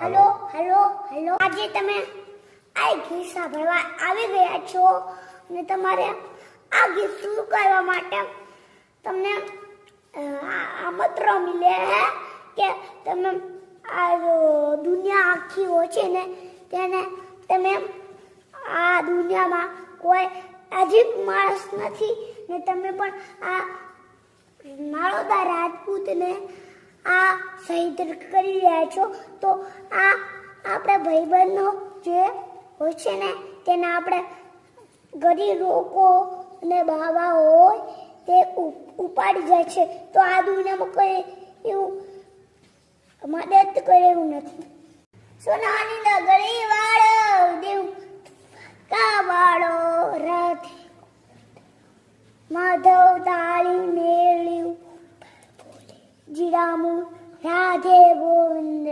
Hello hello hello. આજે તમે આ ગીત સાંભળવા આવી ગયા છો અને તમારે આ ગીત શરૂ કરવા માટે તમને આમંત્રણ મિલે છે કે તમે આ દુનિયા આખી હોય છે ને, તેને તમે આ દુનિયામાં કોઈ અજીબ માણસ નથી ને તમે પણ આ નાળોદા રાજપૂતને આ શહીદ કરી રહ્યા છો, તો આ આપણે ભાઈબંધો જે હોય છે ને, તેને આપણે ગરીબ લોકો અને બાવા હોય, તે ઉપાડી જાય છે. તો આ દુનિયામાં કોઈ એવું મદદ કરે એવું નથી. સોનાની નગરી વાળો, દેવ કા વાળો રથ, માધવ, તાળી મેળ્યું जिरामू राधे गोविंद।